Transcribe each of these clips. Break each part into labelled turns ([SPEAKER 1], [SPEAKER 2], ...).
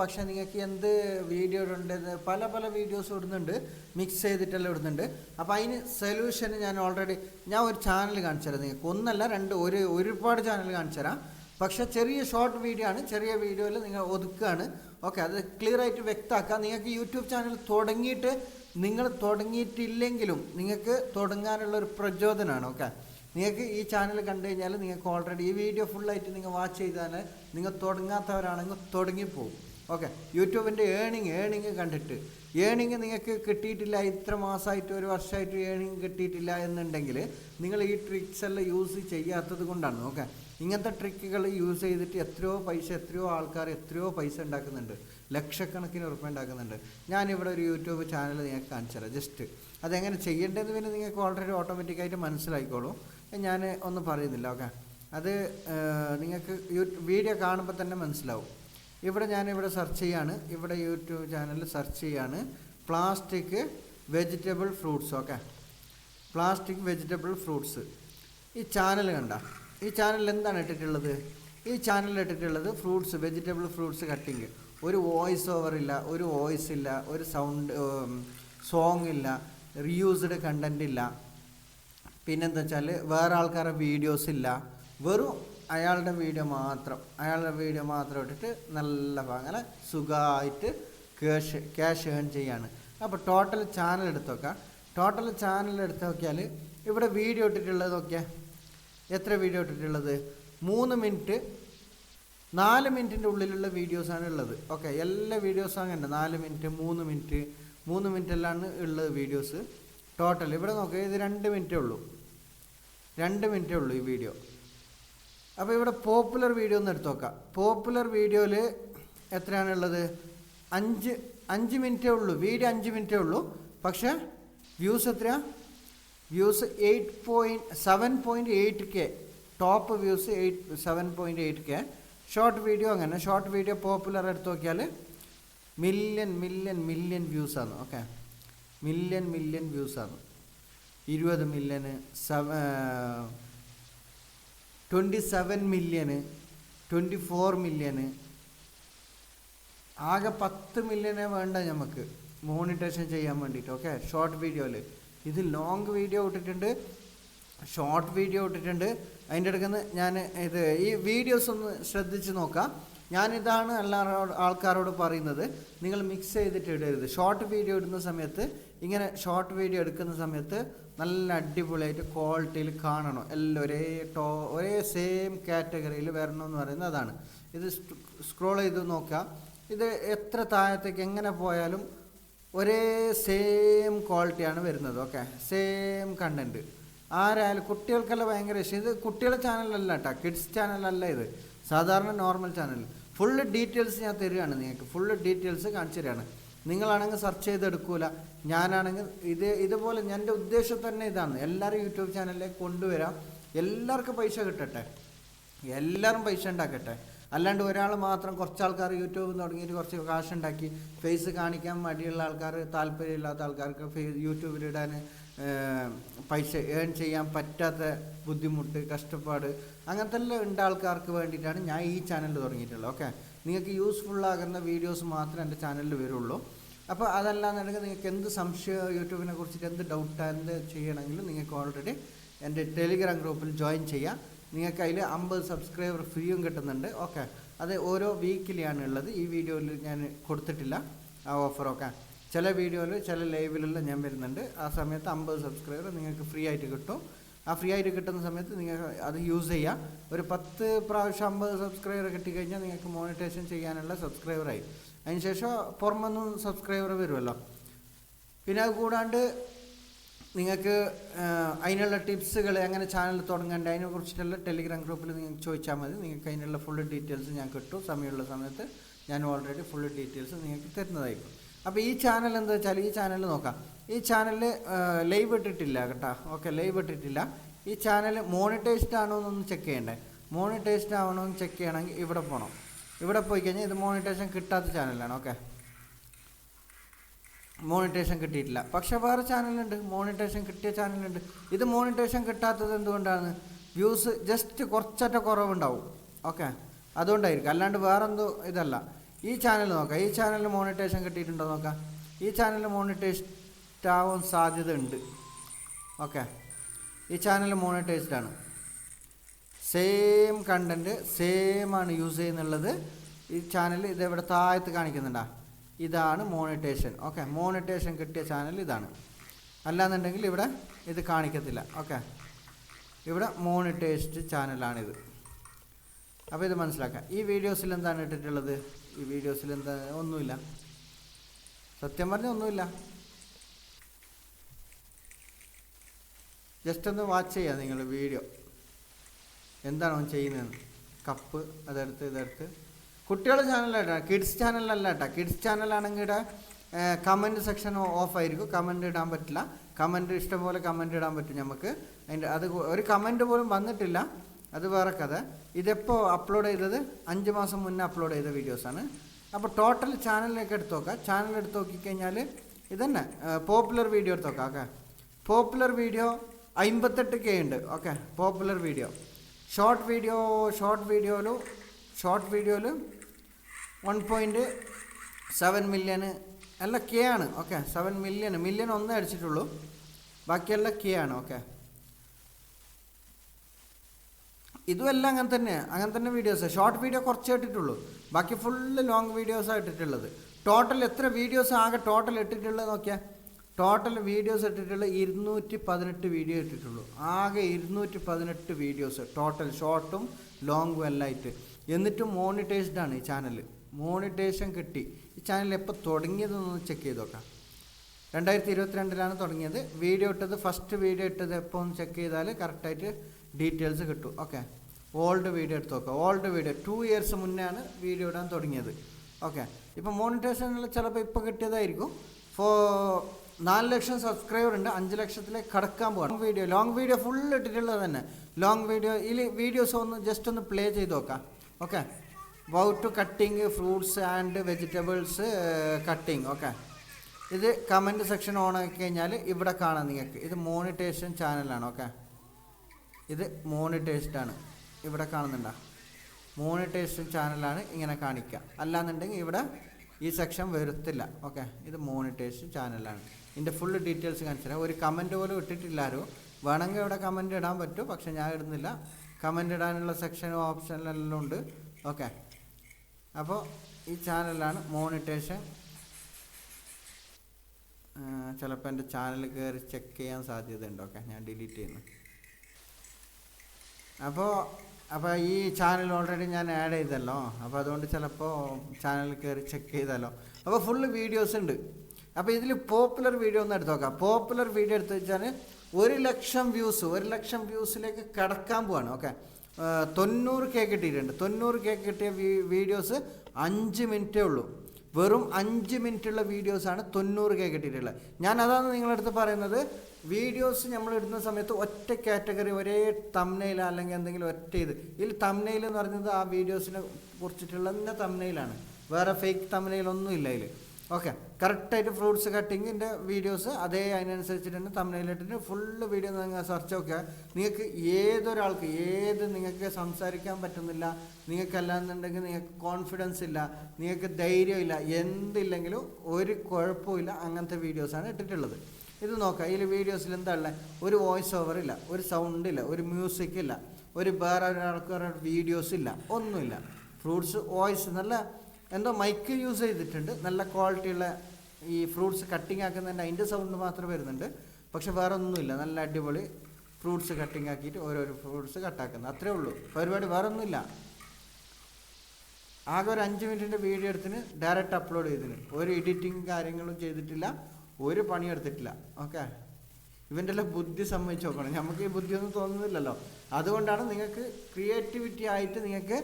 [SPEAKER 1] പക്ഷേ നിങ്ങൾക്ക് എന്ത് വീഡിയോ ഇടേണ്ടത്? പല പല വീഡിയോസ് ഇടുന്നുണ്ട്. മിക്സ് ചെയ്തിട്ടെല്ലാം ഇടുന്നുണ്ട്. അപ്പോൾ അതിന് സൊല്യൂഷൻ ഞാൻ ഓൾറെഡി ഞാൻ ഒരു ചാനൽ കാണിച്ചു തരാം നിങ്ങൾക്ക്. ഒന്നല്ല രണ്ട് ഒരു ഒരുപാട് ചാനൽ കാണിച്ചു തരാം. പക്ഷേ ചെറിയ ഷോർട്ട് വീഡിയോ ആണ്. ചെറിയ വീഡിയോയിൽ നിങ്ങൾ ഒതുക്കുകയാണ് ഓക്കെ അത് ക്ലിയർ ആയിട്ട് വ്യക്തമാക്കുക നിങ്ങൾക്ക് യൂട്യൂബ് ചാനൽ തുടങ്ങിയിട്ട് നിങ്ങൾ തുടങ്ങിയിട്ടില്ലെങ്കിലും നിങ്ങൾക്ക് തുടങ്ങാനുള്ള ഒരു പ്രചോദനമാണ്. ഓക്കെ നിങ്ങൾക്ക് ഈ ചാനൽ കണ്ടു കഴിഞ്ഞാൽ നിങ്ങൾക്ക് ഓൾറെഡി ഈ വീഡിയോ ഫുള്ളായിട്ട് നിങ്ങൾ വാച്ച് ചെയ്താൽ നിങ്ങൾ തുടങ്ങാത്തവരാണെങ്കിൽ തുടങ്ങിപ്പോവും. ഓക്കെ. യൂട്യൂബിന്റെ ഏണിങ് ഏണിങ് കണ്ടിട്ട്. ഏണിങ് നിങ്ങൾക്ക് കിട്ടിയിട്ടില്ല ഇത്ര മാസമായിട്ട് ഒരു വർഷമായിട്ട് ഏണിങ് കിട്ടിയിട്ടില്ല എന്നുണ്ടെങ്കിൽ നിങ്ങൾ ഈ ട്രിക്സ് എല്ലാം യൂസ് ചെയ്യാത്തത് കൊണ്ടാണ്. ഓക്കെ. ഇങ്ങനത്തെ ട്രിക്കുകൾ യൂസ് ചെയ്തിട്ട് എത്രയോ പൈസ എത്രയോ ആൾക്കാർ എത്രയോ പൈസ ഉണ്ടാക്കുന്നുണ്ട്. ലക്ഷക്കണക്കിന് ഉറപ്പ് ഉണ്ടാക്കുന്നുണ്ട്. ഞാനിവിടെ ഒരു യൂട്യൂബ് ചാനൽ നിങ്ങൾക്ക് കാണിച്ചു തരാം. ജസ്റ്റ് അതെങ്ങനെ ചെയ്യേണ്ടതെന്ന് പിന്നെ നിങ്ങൾക്ക് ഓൾറെഡി ഓട്ടോമാറ്റിക്കായിട്ട് മനസ്സിലായിക്കോളും. ഞാൻ ഒന്നും പറയുന്നില്ല. ഓക്കെ. അത് നിങ്ങൾക്ക് വീഡിയോ കാണുമ്പോൾ തന്നെ മനസ്സിലാവും. ഇവിടെ ഞാനിവിടെ സെർച്ച് ചെയ്യാണ്. ഇവിടെ യൂട്യൂബ് ചാനലിൽ സെർച്ച് ചെയ്യാണ്. Plastic vegetable fruits okay plastic vegetable fruits ഈ ചാനൽ കണ്ട. ഈ ചാനലിൽ എന്താണ് ഇട്ടിട്ടുള്ളത്? ഈ ചാനലിൽ ഇട്ടിട്ടുള്ളത് ഫ്രൂട്ട്സ് വെജിറ്റബിൾ ഫ്രൂട്ട്സ് കട്ടിങ് ഒരു വോയിസ് ഓവർ ഇല്ല ഒരു വോയിസ് ഇല്ല ഒരു സൗണ്ട് സോങ് ഇല്ല റീയൂസ്ഡ് കണ്ടന്റ് ഇല്ല. പിന്നെന്താ വെച്ചാൽ വേറെ ആൾക്കാരുടെ വീഡിയോസ് ഇല്ല. വെറും അയാളുടെ വീഡിയോ മാത്രം അയാളുടെ വീഡിയോ മാത്രം ഇട്ടിട്ട് നല്ല അങ്ങനെ സുഖമായിട്ട് ക്യാഷ് ക്യാഷ് ഏൺ ചെയ്യാണ്. അപ്പോൾ ടോട്ടൽ ചാനൽ എടുത്ത് നോക്കാം. ടോട്ടൽ ചാനൽ എടുത്ത് നോക്കിയാൽ ഇവിടെ വീഡിയോ ഇട്ടിട്ടുള്ളത് നോക്കിയാൽ എത്ര വീഡിയോ ഇട്ടിട്ടുള്ളത്? മൂന്ന് മിനിറ്റ് നാല് മിനിറ്റിന്റെ ഉള്ളിലുള്ള വീഡിയോസാണ് ഉള്ളത്. ഓക്കെ എല്ലാ വീഡിയോസും അങ്ങനെ നാല് മിനിറ്റ് മൂന്ന് മിനിറ്റ് മൂന്ന് മിനിറ്റ് എല്ലാമാണ് ഉള്ളത് വീഡിയോസ് ടോട്ടൽ ഇവിടെ നോക്കുക ഇത് രണ്ട് മിനിറ്റേ ഉള്ളൂ. രണ്ട് മിനിറ്റേ ഉള്ളൂ ഈ വീഡിയോ അപ്പോൾ ഇവിടെ പോപ്പുലർ വീഡിയോ ഒന്ന് എടുത്തു നോക്കാം. പോപ്പുലർ വീഡിയോയിൽ എത്രയാണുള്ളത്? അഞ്ച് അഞ്ച് മിനിറ്റേ ഉള്ളൂ. വീഡിയോ അഞ്ച് മിനിറ്റേ ഉള്ളൂ. പക്ഷേ വ്യൂസ് എത്രയാ? Views eight point seven point eight K top views eight seven point eight K short video അങ്ങനെ. ഷോർട്ട് വീഡിയോ പോപ്പുലർ എടുത്ത് നോക്കിയാൽ മില്യൺ മില്യൺ മില്യൺ വ്യൂസാണ് ഓക്കെ മില്യൺ മില്യൺ വ്യൂസാണ് ഇരുപത് മില്യന് സെവ ട്വന്റി സെവൻ മില്യന് ട്വന്റി ഫോർ മില്യന് ആകെ പത്ത് മില്യനെ വേണ്ട നമുക്ക് മോണിറ്റേഷൻ ചെയ്യാൻ വേണ്ടിയിട്ട് ഓക്കെ ഷോർട്ട് വീഡിയോയിൽ ഇത് ലോങ് വീഡിയോ ഇട്ടിട്ടുണ്ട്. ഷോർട്ട് വീഡിയോ ഇട്ടിട്ടുണ്ട്. അതിന്റെ അടുക്കുന്ന ഞാൻ ഇത് ഈ വീഡിയോസ് ഒന്ന് ശ്രദ്ധിച്ച് നോക്കാം. ഞാനിതാണ് എല്ലാ ആൾക്കാരോട് പറയുന്നത്. നിങ്ങൾ മിക്സ് ചെയ്തിട്ട് ഇടരുത്. ഷോർട്ട് വീഡിയോ ഇടുന്ന സമയത്ത് ഇങ്ങനെ ഷോർട്ട് വീഡിയോ എടുക്കുന്ന സമയത്ത് നല്ല അടിപൊളിയായിട്ട് ക്വാളിറ്റിയിൽ കാണണം. എല്ലാം ഒരേ ടോ ഒരേ സെയിം കാറ്റഗറിയിൽ വരണം എന്ന് പറയുന്നത് അതാണ്. ഇത് സ്ക്രോൾ ചെയ്ത് നോക്കാം. ഇത് എത്ര താഴത്തേക്ക് എങ്ങനെ പോയാലും ഒരേ സെയിം ക്വാളിറ്റിയാണ് വരുന്നത് ഓക്കെ സെയിം കണ്ടന്റ് ആരായാലും കുട്ടികൾക്കെല്ലാം ഭയങ്കര ഇഷ്ടം. ഇത് കുട്ടികളുടെ ചാനലല്ല കേട്ടോ കിഡ്സ് ചാനലല്ല ഇത്. സാധാരണ നോർമൽ ചാനൽ ഫുള്ള് ഡീറ്റെയിൽസ് ഞാൻ തരികയാണ് നിങ്ങൾക്ക്. ഫുള്ള് ഡീറ്റെയിൽസ് കാണിച്ചു തരികയാണ്. നിങ്ങളാണെങ്കിൽ സെർച്ച് ചെയ്തെടുക്കൂല. ഞാനാണെങ്കിൽ ഇത് ഇതുപോലെ എന്റെ ഉദ്ദേശം തന്നെ ഇതാണ്. എല്ലാവരും യൂട്യൂബ് ചാനലിലേക്ക് കൊണ്ടുവരാം. എല്ലാവർക്കും പൈസ കിട്ടട്ടെ. എല്ലാവരും പൈസ ഉണ്ടാക്കട്ടെ. അല്ലാണ്ട് ഒരാൾ മാത്രം കുറച്ച് ആൾക്കാർ യൂട്യൂബ് തുടങ്ങിയിട്ട് കുറച്ച് കാശ് ഉണ്ടാക്കി ഫേസ് കാണിക്കാൻ മടിയുള്ള ആൾക്കാർ താല്പര്യമില്ലാത്ത ആൾക്കാർക്ക് ഫേ യൂട്യൂബിലിടാൻ പൈസ ഏൺ ചെയ്യാൻ പറ്റാത്ത ബുദ്ധിമുട്ട് കഷ്ടപ്പാട് അങ്ങനത്തെ എല്ലാം ഉണ്ട് ആൾക്കാർക്ക് വേണ്ടിയിട്ടാണ് ഞാൻ ഈ ചാനൽ തുടങ്ങിയിട്ടുള്ളത്. ഓക്കെ? നിങ്ങൾക്ക് യൂസ്ഫുള്ളാകുന്ന വീഡിയോസ് മാത്രമേ എന്റെ ചാനലിൽ വരുള്ളൂ. അപ്പോൾ അതല്ലാന്നുണ്ടെങ്കിൽ നിങ്ങൾക്ക് എന്ത് സംശയം യൂട്യൂബിനെ കുറിച്ചിട്ട് എന്ത് ഡൗട്ട് എന്ത് ചെയ്യണമെങ്കിലും നിങ്ങൾക്ക് ഓൾറെഡി എന്റെ ടെലിഗ്രാം ഗ്രൂപ്പിൽ ജോയിൻ ചെയ്യാം. നിങ്ങൾക്ക് അതിൽ അമ്പത് സബ്സ്ക്രൈബർ ഫ്രീയും കിട്ടുന്നുണ്ട്. ഓക്കെ അത് ഓരോ വീക്കിലാണ് ഉള്ളത്. ഈ വീഡിയോയിൽ ഞാൻ കൊടുത്തിട്ടില്ല. ആ ഓഫർ ഓക്കെ ചില വീഡിയോയിൽ ചില ലൈവിലെല്ലാം ഞാൻ വരുന്നുണ്ട്. ആ സമയത്ത് അമ്പത് സബ്സ്ക്രൈബർ നിങ്ങൾക്ക് ഫ്രീ ആയിട്ട് കിട്ടും. ആ ഫ്രീ ആയിട്ട് കിട്ടുന്ന സമയത്ത് നിങ്ങൾക്ക് അത് യൂസ് ചെയ്യാം. ഒരു പത്ത് പ്രാവശ്യം അമ്പത് സബ്സ്ക്രൈബർ കിട്ടിക്കഴിഞ്ഞാൽ നിങ്ങൾക്ക് മോണിറ്റേഷൻ ചെയ്യാനുള്ള സബ്സ്ക്രൈബറായി അതിനുശേഷം പുറമൊന്നും സബ്സ്ക്രൈബർ വരുമല്ലോ. പിന്നെ അത് കൂടാണ്ട് നിങ്ങൾക്ക് അതിനുള്ള ടിപ്സുകൾ എങ്ങനെ ചാനൽ തുടങ്ങേണ്ട അതിനെ കുറിച്ചിട്ടുള്ള ടെലിഗ്രാം ഗ്രൂപ്പിൽ നിങ്ങൾക്ക് ചോദിച്ചാൽ മതി. നിങ്ങൾക്ക് അതിനുള്ള ഫുൾ ഡീറ്റെയിൽസ് ഞാൻ കിട്ടും. സമയമുള്ള സമയത്ത് ഞാൻ ഓൾറെഡി ഫുൾ ഡീറ്റെയിൽസ് നിങ്ങൾക്ക് തരുന്നതായിരിക്കും. അപ്പോൾ ഈ ചാനൽ എന്താ വെച്ചാൽ ഈ ചാനൽ നോക്കാം. ഈ ചാനൽ ലൈവ് ഇട്ടിട്ടില്ല കേട്ടോ. ഓക്കെ ലൈവ് ഇട്ടിട്ടില്ല. ഈ ചാനൽ മോണിറ്റൈസ്ഡ് ആണോ എന്നൊന്ന് ചെക്ക് ചെയ്യണ്ടേ? മോണിറ്റൈസ്ഡ് ആവണമെന്ന് ചെക്ക് ചെയ്യണമെങ്കിൽ ഇവിടെ പോകണം ഇവിടെ പോയി കഴിഞ്ഞാൽ ഇത് മോണിറ്റേഷൻ കിട്ടാത്ത ചാനലാണ് ഓക്കെ. മോണിറ്റേഷൻ കിട്ടിയിട്ടില്ല. പക്ഷെ വേറെ ചാനലുണ്ട്. മോണിറ്റേഷൻ കിട്ടിയ ചാനലുണ്ട്. ഇത് മോണിറ്റേഷൻ കിട്ടാത്തത് എന്തുകൊണ്ടാണ്? വ്യൂസ് ജസ്റ്റ് കുറച്ചൊറ്റ കുറവുണ്ടാവും. ഓക്കെ. അതുകൊണ്ടായിരിക്കും. അല്ലാണ്ട് വേറെന്തോ ഇതല്ല. ഈ ചാനൽ നോക്കാം. ഈ ചാനലിൽ മോണിറ്റേഷൻ കിട്ടിയിട്ടുണ്ടോ നോക്കാം. ഈ ചാനലിൽ മോണിറ്റൈസ്ഡ് ആവാൻ സാധ്യത ഉണ്ട് ഓക്കെ. ഈ ചാനൽ മോണിറ്റൈസ്ഡ് ആണ് സെയിം കണ്ടന്റ് സെയിം ആണ് യൂസ് ചെയ്യുന്നുള്ളത്. ഈ ചാനൽ ഇത് ഇവിടെ താഴത്ത് കാണിക്കുന്നുണ്ടാ. ഇതാണ് മോണിറ്റേഷൻ ഓക്കെ മോണിറ്റേഷൻ കിട്ടിയ ചാനൽ ഇതാണ്. അല്ലാന്നുണ്ടെങ്കിൽ ഇവിടെ ഇത് കാണിക്കത്തില്ല. ഓക്കെ ഇവിടെ മോണിറ്റേസ്റ്റ് ചാനലാണിത് അപ്പോൾ ഇത്. മനസ്സിലാക്കാം. ഈ വീഡിയോസിൽ എന്താണ് ഇട്ടിട്ടുള്ളത്? ഈ വീഡിയോസിൽ എന്താ? ഒന്നുമില്ല. സത്യം പറഞ്ഞാൽ ഒന്നുമില്ല. ജസ്റ്റ് ഒന്ന് വാച്ച് ചെയ്യുക നിങ്ങൾ വീഡിയോ എന്താണ് അവൻ ചെയ്യുന്നതെന്ന്? കപ്പ് അതെടുത്ത് ഇതെടുത്ത്. കുട്ടികളുടെ ചാനലല്ല കിഡ്സ് ചാനലല്ല കേട്ടോ. കിഡ്സ് ചാനലാണെങ്കിൽ ഇവിടെ കമന്റ് സെക്ഷൻ ഓഫ് ആയിരിക്കും. കമന്റ് ഇടാൻ പറ്റില്ല. കമന്റ് ഇഷ്ടംപോലെ കമന്റ് ഇടാൻ പറ്റും നമുക്ക്. അതിന്റെ അത് ഒരു കമന്റ് പോലും വന്നിട്ടില്ല. അത് വേറെ കഥ. ഇതെപ്പോൾ അപ്ലോഡ് ചെയ്തത്? അഞ്ച് മാസം മുന്നേ അപ്ലോഡ് ചെയ്ത വീഡിയോസാണ് അപ്പോൾ ടോട്ടൽ ചാനലിലേക്ക് എടുത്ത് നോക്കാം. ചാനൽ എടുത്ത് നോക്കിക്കഴിഞ്ഞാൽ ഇതന്നെ പോപ്പുലർ വീഡിയോ എടുത്ത് നോക്കാം ഓക്കെ. പോപ്പുലർ വീഡിയോ അമ്പത്തെട്ട് കെ ഉണ്ട് okay. Popular video short video short വീഡിയോയിലും ഷോർട്ട് വീഡിയോയിൽ വൺ പോയിന്റ് സെവൻ മില്യന് അല്ല കെ ആണ് ഓക്കെ സെവൻ മില്യൺ മില്യൺ ഒന്നേ അടിച്ചിട്ടുള്ളൂ. ബാക്കിയെല്ലാം കെ ആണ് ഓക്കെ ഇതുമെല്ലാം അങ്ങനെ തന്നെ അങ്ങനെ തന്നെ വീഡിയോസ് ഷോർട്ട് വീഡിയോ കുറച്ച് ഇട്ടിട്ടുള്ളൂ. ബാക്കി ഫുള്ള് ലോങ് വീഡിയോസാണ് ഇട്ടിട്ടുള്ളത്. ടോട്ടൽ എത്ര വീഡിയോസ് ആകെ ടോട്ടൽ ഇട്ടിട്ടുള്ളത് നോക്കിയാൽ ടോട്ടൽ വീഡിയോസ് ഇട്ടിട്ടുള്ള ഇരുന്നൂറ്റി പതിനെട്ട് വീഡിയോ ഇട്ടിട്ടുള്ളൂ. ആകെ ഇരുന്നൂറ്റി പതിനെട്ട് വീഡിയോസ് ടോട്ടൽ ഷോർട്ടും ലോങ്ങും എല്ലാം ആയിട്ട്. എന്നിട്ടും മോണിറ്റൈസ്ഡ് ആണ് ഈ ചാനൽ മോണിറ്റൈസേഷൻ കിട്ടി. ഈ ചാനൽ എപ്പോൾ തുടങ്ങിയതെന്ന് ചെക്ക് ചെയ്ത് നോക്കാം. രണ്ടായിരത്തി ഇരുപത്തിരണ്ടിലാണ് തുടങ്ങിയത്. വീഡിയോ ഇട്ടത് ഫസ്റ്റ് വീഡിയോ ഇട്ടത് എപ്പോൾ ഒന്ന് ചെക്ക് ചെയ്താൽ കറക്റ്റായിട്ട് ഡീറ്റെയിൽസ് കിട്ടും. ഓക്കെ ഓൾഡ് വീഡിയോ എടുത്ത് നോക്കാം. ഓൾഡ് വീഡിയോ ടു ഇയേഴ്സ് മുന്നേ ആണ് വീഡിയോ ഇടാൻ തുടങ്ങിയത്. ഓക്കെ ഇപ്പോൾ മോണിറ്റൈസേഷനിൽ ചിലപ്പോൾ ഇപ്പോൾ കിട്ടിയതായിരിക്കും. ഫോർ നാല് ലക്ഷം സബ്സ്ക്രൈബർ ഉണ്ട് അഞ്ച് ലക്ഷത്തിലേക്ക് കടക്കാൻ പോകണം വീഡിയോ ലോങ് വീഡിയോ ഫുൾ ഇട്ടിട്ടുള്ളത് തന്നെ. ലോങ് വീഡിയോ ഈ വീഡിയോസ് ഒന്ന് ജസ്റ്റ് ഒന്ന് പ്ലേ ചെയ്ത് നോക്കാം. Okay to cutting fruits and vegetables cutting okay ഇത് കമന്റ് സെക്ഷൻ ഓൺ ആക്കി കഴിഞ്ഞാൽ ഇവിടെ കാണാം നിങ്ങൾക്ക്. ഇത് മോണിറ്റേഷൻ ചാനലാണ് ഓക്കെ ഇത് മോണിറ്റൈസ്ഡ് ആണ്. ഇവിടെ കാണുന്നുണ്ടോ? മോണിറ്റേഷൻ ചാനലാണ് ഇങ്ങനെ കാണിക്കുക. അല്ലാന്നുണ്ടെങ്കിൽ ഇവിടെ ഈ സെക്ഷൻ വരുത്തില്ല. ഓക്കെ ഇത് മോണിറ്റേഷൻ ചാനലാണ് ഇതിന്റെ ഫുൾ ഡീറ്റെയിൽസ് കാണിച്ചുതരാം ഒരു കമന്റ് പോലും ഇട്ടിട്ടില്ല ആരും വേണമെങ്കിൽ ഇവിടെ കമന്റ് ഇടാൻ പറ്റും പക്ഷേ ഞാൻ ഇടുന്നില്ല. കമന്റ് ഇടാനുള്ള സെക്ഷനും ഓപ്ഷനിലെല്ലാം ഉണ്ട്. ഓക്കെ അപ്പോൾ ഈ ചാനലാണ് മോണിറ്റേഷൻ ചിലപ്പോൾ എന്റെ ചാനൽ കയറി ചെക്ക് ചെയ്യാൻ സാധ്യതയുണ്ട്. ഓക്കെ ഞാൻ ഡിലീറ്റ് ചെയ്യുന്നു. അപ്പോൾ അപ്പോൾ ഈ ചാനൽ ഓൾറെഡി ഞാൻ ആഡ് ചെയ്തല്ലോ. അപ്പോൾ അതുകൊണ്ട് ചിലപ്പോൾ ചാനൽ കയറി ചെക്ക് ചെയ്താലോ. അപ്പോൾ ഫുള്ള് വീഡിയോസ് ഉണ്ട്. അപ്പോൾ ഇതിൽ പോപ്പുലർ വീഡിയോ ഒന്ന് എടുത്ത് നോക്കാം. പോപ്പുലർ വീഡിയോ എടുത്ത് വെച്ചാൽ ഒരു ലക്ഷം വ്യൂസ് ഒരു ലക്ഷം വ്യൂസിലേക്ക് കടക്കാൻ പോവാണ്. ഓക്കെ തൊണ്ണൂറ് കെ കിട്ടിയിട്ടുണ്ട്. തൊണ്ണൂറ് കെ കിട്ടിയ വീഡിയോസ് അഞ്ച് മിനിറ്റേ ഉള്ളൂ. വെറും അഞ്ച് മിനിറ്റുള്ള വീഡിയോസാണ് തൊണ്ണൂറ് കെ കിട്ടിയിട്ടുള്ളത്. ഞാൻ അതാണ് നിങ്ങളടുത്ത് പറയുന്നത്. വീഡിയോസ് നമ്മൾ ഇടുന്ന സമയത്ത് ഒറ്റ കാറ്റഗറി ഒരേ തമ്നയിൽ അല്ലെങ്കിൽ എന്തെങ്കിലും ഒറ്റ ഇത്. ഇതിൽ തമ്നയിൽ എന്ന് പറയുന്നത് ആ വീഡിയോസിനെ കുറിച്ചിട്ടുള്ള തന്നെ തമ്നയിലാണ് വേറെ ഫേക്ക് തമ്നയിലൊന്നും ഇല്ല ഇതിൽ ഓക്കെ കറക്റ്റായിട്ട് ഫ്രൂട്ട്സ് കട്ടിങ്ങിന്റെ വീഡിയോസ് അതേ അതിനനുസരിച്ചിട്ട് തന്നെ തമ്മനയിലിട്ടിട്ട് ഫുള്ള് വീഡിയോ നിങ്ങൾ സെർച്ച് നോക്കുക. നിങ്ങൾക്ക് ഏതൊരാൾക്ക് ഏത് നിങ്ങൾക്ക് സംസാരിക്കാൻ പറ്റുന്നില്ല നിങ്ങൾക്കല്ലാന്നുണ്ടെങ്കിൽ നിങ്ങൾക്ക് കോൺഫിഡൻസ് ഇല്ല നിങ്ങൾക്ക് ധൈര്യമില്ല എന്തില്ലെങ്കിലും ഒരു കുഴപ്പമില്ല അങ്ങനത്തെ വീഡിയോസാണ് ഇട്ടിട്ടുള്ളത്. ഇത് നോക്കാം ഇതിൽ വീഡിയോസിൽ എന്താ ഉള്ളത് ഒരു വോയിസ് ഓവർ ഇല്ല ഒരു സൗണ്ട് ഇല്ല ഒരു മ്യൂസിക് ഇല്ല ഒരു വേറെ ഒരാൾക്ക് വീഡിയോസ് ഇല്ല ഒന്നുമില്ല. ഫ്രൂട്ട്സ് വോയിസ് നല്ല എന്തോ മൈക്ക് യൂസ് ചെയ്തിട്ടുണ്ട്. നല്ല ക്വാളിറ്റിയുള്ള ഈ ഫ്രൂട്ട്സ് കട്ടിംഗ് ആക്കുന്നതിന്റെ അതിന്റെ സൗണ്ട് മാത്രം വരുന്നുണ്ട്. പക്ഷെ വേറെ ഒന്നുമില്ല നല്ല അടിപൊളി ഫ്രൂട്ട്സ് കട്ടിംഗ് ആക്കിയിട്ട് ഓരോരോ ഫ്രൂട്ട്സ് കട്ടാക്കുന്നത് അത്രേ ഉള്ളൂ. പരിപാടി വേറെ ഒന്നുമില്ല ആകെ ഒരു അഞ്ച് മിനിറ്റിന്റെ വീഡിയോ എടുത്തിന് ഡയറക്റ്റ് അപ്ലോഡ് ചെയ്തിന്. ഒരു എഡിറ്റിംഗ് കാര്യങ്ങളും ചെയ്തിട്ടില്ല. ഒരു പണിയും എടുത്തിട്ടില്ല. ഓക്കെ ഇവന്റെ എല്ലാം ബുദ്ധി സമ്മതിച്ച് നോക്കണം. നമുക്ക് ഈ ബുദ്ധിയൊന്നും തോന്നുന്നില്ലല്ലോ. അതുകൊണ്ടാണ് നിങ്ങൾക്ക് ക്രിയേറ്റിവിറ്റി ആയിട്ട് നിങ്ങൾക്ക്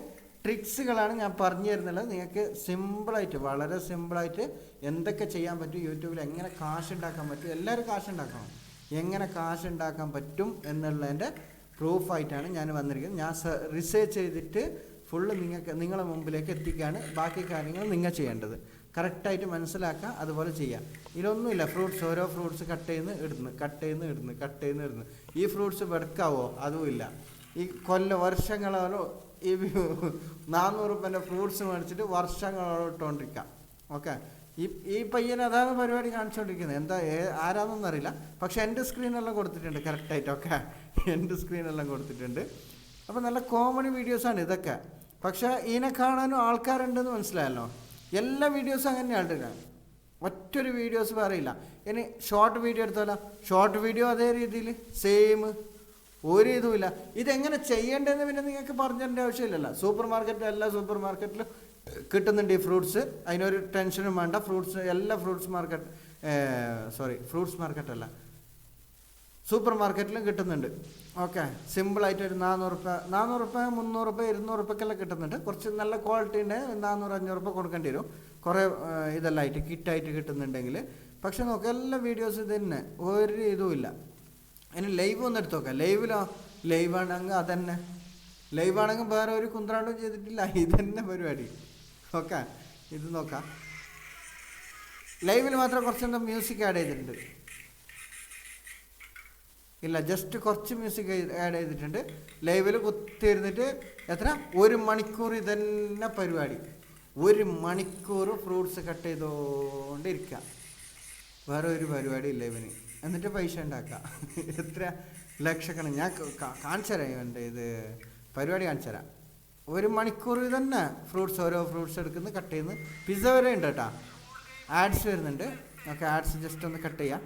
[SPEAKER 1] ട്രിക്സുകളാണ് ഞാൻ പറഞ്ഞു തരുന്നുള്ളത് നിങ്ങൾക്ക് സിമ്പിളായിട്ട് വളരെ സിമ്പിളായിട്ട് എന്തൊക്കെ ചെയ്യാൻ പറ്റും യൂട്യൂബിൽ എങ്ങനെ കാശ് ഉണ്ടാക്കാൻ പറ്റും എല്ലാവരും കാശ് ഉണ്ടാക്കണം. എങ്ങനെ കാശ് ഉണ്ടാക്കാൻ പറ്റും എന്നുള്ളതിന്റെ പ്രൂഫായിട്ടാണ് ഞാൻ വന്നിരിക്കുന്നത്. ഞാൻ റിസർച്ച് ചെയ്തിട്ട് ഫുള്ള് നിങ്ങൾക്ക് നിങ്ങളെ മുമ്പിലേക്ക് എത്തിക്കുകയാണ് ബാക്കി കാര്യങ്ങൾ നിങ്ങൾ ചെയ്യേണ്ടത്. കറക്റ്റായിട്ട് മനസ്സിലാക്കുക അതുപോലെ ചെയ്യാം ഇതിലൊന്നുമില്ല ഫ്രൂട്ട്സ് ഓരോ ഫ്രൂട്ട്സ് കട്ട് ചെയ്യുന്ന ഇടുന്നു കട്ട് ചെയ്യുന്ന ഇടുന്നു കട്ട് ചെയ്യുന്ന ഇടുന്നു. ഈ ഫ്രൂട്ട്സ് വെടുക്കാവോ? അതുമില്ല. ഈ കൊല്ല വർഷങ്ങളോളം ഈ നാനൂറ് റുപ്യന്റെ ഫ്രൂട്ട്സ് മേടിച്ചിട്ട് വർഷങ്ങളോട്ടോണ്ടിരിക്കാം. ഓക്കെ? ഈ ഈ പയ്യൻ അതാണ് പരിപാടി കാണിച്ചുകൊണ്ടിരിക്കുന്നത് എന്താ ആരാന്നൊന്നും അറിയില്ല. പക്ഷെ എന്റെ സ്ക്രീനെല്ലാം കൊടുത്തിട്ടുണ്ട് കറക്റ്റായിട്ട്. ഓക്കെ? എന്റെ സ്ക്രീനെല്ലാം കൊടുത്തിട്ടുണ്ട്. അപ്പോൾ നല്ല കോമഡി വീഡിയോസാണ് ഇതൊക്കെ. പക്ഷേ ഇതിനെ കാണാനും ആൾക്കാരുണ്ടെന്ന് മനസ്സിലായല്ലോ. എല്ലാ വീഡിയോസും അങ്ങനെയാണ് ഒറ്റൊരു വീഡിയോസ് പറയില്ല ഇനി ഷോർട്ട് വീഡിയോ എടുത്താലോ? ഷോർട്ട് വീഡിയോ അതേ രീതിയിൽ സെയിം ഒരു ഇതുമില്ല. ഇതെങ്ങനെ ചെയ്യേണ്ടതെന്ന് പിന്നെ നിങ്ങൾക്ക് പറഞ്ഞു തരേണ്ട ആവശ്യമില്ലല്ലോ. സൂപ്പർ മാർക്കറ്റ് എല്ലാ സൂപ്പർ മാർക്കറ്റിലും കിട്ടുന്നുണ്ട് ഈ ഫ്രൂട്ട്സ്. അതിനൊരു ടെൻഷനും വേണ്ട. ഫ്രൂട്ട്സ് എല്ലാ ഫ്രൂട്ട്സ് മാർക്കറ്റ് സോറി ഫ്രൂട്ട്സ് മാർക്കറ്റല്ല. സൂപ്പർ മാർക്കറ്റിലും കിട്ടുന്നുണ്ട്. ഓക്കെ. സിമ്പിളായിട്ട് ഒരു നാനൂറ് റുപ്യ നാനൂറ് റുപ്യ മുന്നൂറ് റുപ്യ ഇരുന്നൂറ് റുപ്യക്കെല്ലാം കിട്ടുന്നുണ്ട്. കുറച്ച് നല്ല ക്വാളിറ്റീന്റെ നാനൂറ് അഞ്ഞൂറ് റുപ്യ കൊടുക്കേണ്ടി വരും. കുറേ ഇതെല്ലാം ആയിട്ട് കിറ്റായിട്ട് കിട്ടുന്നുണ്ടെങ്കിൽ. പക്ഷെ നോക്കുക എല്ലാ വീഡിയോസ് ഇത് തന്നെ ഒരു ഇതുമില്ല. ഇനി ലൈവ് ഒന്ന് എടുത്ത് നോക്കാം. ലൈവിലോ ലൈവാണെങ്കിൽ അതന്നെ. ലൈവാണെങ്കിൽ വേറെ ഒരു കുന്ത്രാണ്ടും ചെയ്തിട്ടില്ല. ഇതന്നെ പരിപാടി. ഓക്കെ ഇത് നോക്കാം. ലൈവിൽ മാത്രം കുറച്ചെന്താ മ്യൂസിക് ആഡ് ചെയ്തിട്ടുണ്ട്. ഇല്ല ജസ്റ്റ് കുറച്ച് മ്യൂസിക് ആഡ് ചെയ്തിട്ടുണ്ട്. ലൈവിൽ കുത്തിയിരുന്നിട്ട് എത്ര? ഒരു മണിക്കൂർ ഇതന്നെ പരിപാടി. ഒരു മണിക്കൂർ ഫ്രൂട്ട്സ് കട്ട് ചെയ്തുകൊണ്ടിരിക്കുക വേറെ ഒരു പരിപാടി ഇല്ല ഇവന് എന്നിട്ട് പൈസ ഉണ്ടാക്കാം. എത്ര ലക്ഷക്കണക്കിന്. ഞാൻ കാണിച്ചു തരാം എന്റെ ഇത് പരിപാടി കാണിച്ചു തരാം. ഒരു മണിക്കൂർ തന്നെ ഫ്രൂട്ട്സ് ഓരോ ഫ്രൂട്ട്സ് എടുക്കുന്നു കട്ട് ചെയ്യുന്നു. പിസ്സ വരെ ഉണ്ട് കേട്ടോ. ആഡ്സ് വരുന്നുണ്ട്. ഓക്കെ ആഡ്സ് ജസ്റ്റ് ഒന്ന് കട്ട് ചെയ്യാം.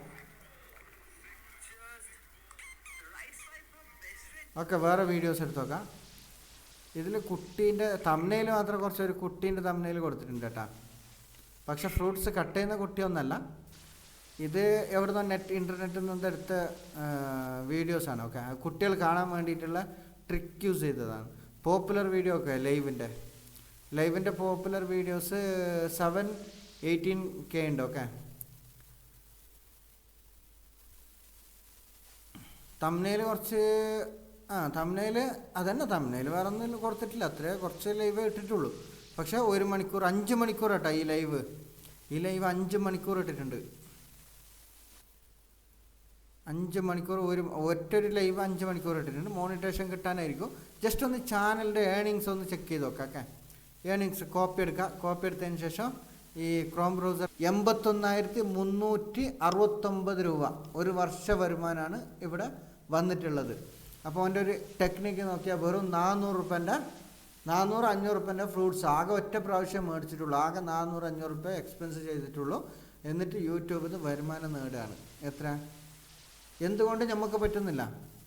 [SPEAKER 1] ഓക്കെ വേറെ വീഡിയോസ് എടുത്ത് നോക്കാം. ഇതിൽ കുട്ടീന്റെ തമ്മനയിൽ മാത്രം കുറച്ച് ഒരു കുട്ടീന്റെ തമ്മനയിൽ കൊടുത്തിട്ടുണ്ട് കേട്ടോ. പക്ഷെ ഫ്രൂട്ട്സ് കട്ട് ചെയ്യുന്ന കുട്ടിയൊന്നല്ല. ഇത് എവിടുന്നോ നെറ്റ് ഇന്റർനെറ്റിൽ നിന്ന് എടുത്ത വീഡിയോസാണ് ഓക്കെ കുട്ടികൾ കാണാൻ വേണ്ടിയിട്ടുള്ള ട്രിക്ക് യൂസ് ചെയ്തതാണ്. പോപ്പുലർ വീഡിയോ ഒക്കെ ലൈവിന്റെ ലൈവിന്റെ popular videos seven eighteen K ഉണ്ട്. ഓക്കെ തമ്നയിൽ കുറച്ച് ആ തമ്നയിൽ അതന്നെ തമ്നയിൽ വേറെ ഒന്നും കൊടുത്തിട്ടില്ല. അത്രേ കുറച്ച് ലൈവ് ഇട്ടിട്ടുള്ളൂ. പക്ഷേ ഒരു മണിക്കൂർ അഞ്ച് മണിക്കൂർ കേട്ടോ ഈ ലൈവ് ഈ ലൈവ് അഞ്ച് മണിക്കൂർ ഇട്ടിട്ടുണ്ട്. അഞ്ച് മണിക്കൂർ ഒരു ഒറ്റൊരു ലൈവ് അഞ്ച് മണിക്കൂർ ഇട്ടിട്ടുണ്ട്. മോണിറ്റേഷൻ കിട്ടാനായിരിക്കും. ജസ്റ്റ് ഒന്ന് ചാനലിന്റെ ഏണിങ്സ് ഒന്ന് ചെക്ക് ചെയ്ത് നോക്കാം ഓക്കെ? ഏണിങ്സ് കോപ്പി എടുക്കുക കോപ്പി എടുത്തതിന് ശേഷം ഈ ക്രോം ബ്രൗസർ എൺപത്തൊന്നായിരത്തി മുന്നൂറ്റി അറുപത്തൊമ്പത് രൂപ ഒരു വർഷ വരുമാനമാണ് ഇവിടെ വന്നിട്ടുള്ളത്. അപ്പോൾ അവന്റെ ഒരു ടെക്നിക്ക് നോക്കിയാൽ വെറും നാനൂറ് റുപ്യന്റെ നാനൂറ് അഞ്ഞൂറ് റുപ്യന്റെ ഫ്രൂട്ട്സ് ആകെ ഒറ്റ പ്രാവശ്യം മേടിച്ചിട്ടുള്ളൂ. ആകെ നാനൂറ് അഞ്ഞൂറ് റുപ്യ എക്സ്പെൻസ് ചെയ്തിട്ടുള്ളൂ. എന്നിട്ട് യൂട്യൂബിൽ നിന്ന് വരുമാനം നേടുകയാണ്. എത്ര? എന്തുകൊണ്ട് നമുക്ക് പറ്റുന്നില്ല?